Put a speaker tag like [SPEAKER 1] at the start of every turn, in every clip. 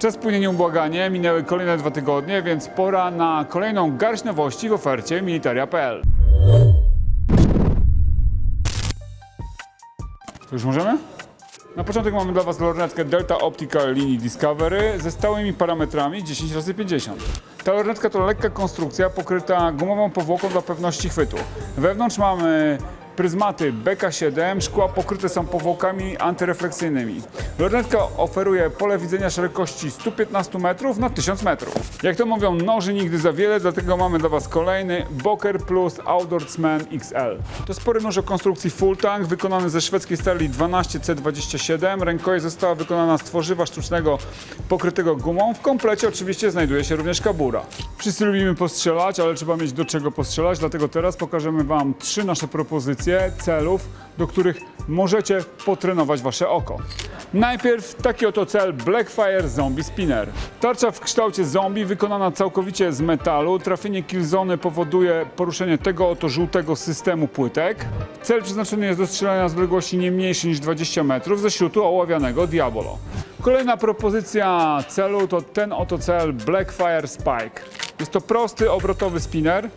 [SPEAKER 1] Czas płynie nieubłaganie, minęły kolejne dwa tygodnie, więc pora na kolejną garść nowości w ofercie militaria.pl. Już możemy? Na początek mamy dla Was lornetkę Delta Optical linii Discovery ze stałymi parametrami 10x50. Ta lornetka to lekka konstrukcja pokryta gumową powłoką dla pewności chwytu. Wewnątrz mamy pryzmaty BK7, szkła pokryte są powłokami antyrefleksyjnymi. Lornetka oferuje pole widzenia szerokości 115 metrów na 1000 metrów. Jak to mówią, noży nigdy za wiele, dlatego mamy dla Was kolejny Boker Plus Outdoorsman XL. To spory nóż o konstrukcji full tank, wykonany ze szwedzkiej stali 12C27. Rękojeść została wykonana z tworzywa sztucznego pokrytego gumą. W komplecie oczywiście znajduje się również kabura. Wszyscy lubimy postrzelać, ale trzeba mieć do czego postrzelać, dlatego teraz pokażemy Wam trzy nasze propozycje celów, do których możecie potrenować Wasze oko. Najpierw taki oto cel Blackfire Zombie Spinner. Tarcza w kształcie zombie wykonana całkowicie z metalu. Trafienie killzony powoduje poruszenie tego oto żółtego systemu płytek. Cel przeznaczony jest do strzelania z odległości nie mniejszej niż 20 metrów ze śrutu oławianego Diabolo. Kolejna propozycja celu to ten oto cel Blackfire Spike. Jest to prosty, obrotowy spinner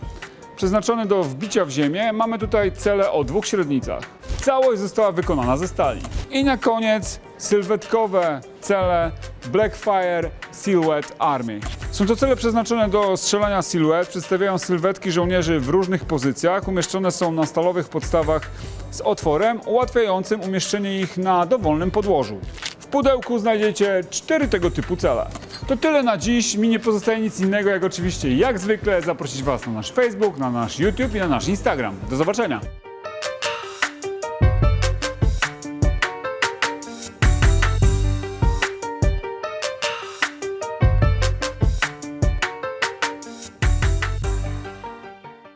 [SPEAKER 1] przeznaczony do wbicia w ziemię. Mamy tutaj cele o dwóch średnicach. Całość została wykonana ze stali. I na koniec sylwetkowe cele Blackfire Silhouette Army. Są to cele przeznaczone do strzelania siluet, przedstawiają sylwetki żołnierzy w różnych pozycjach, umieszczone są na stalowych podstawach z otworem, ułatwiającym umieszczenie ich na dowolnym podłożu. Pudełku znajdziecie cztery tego typu cele. To tyle na dziś. Mi nie pozostaje nic innego, jak oczywiście jak zwykle zaprosić Was na nasz Facebook, na nasz YouTube i na nasz Instagram. Do zobaczenia!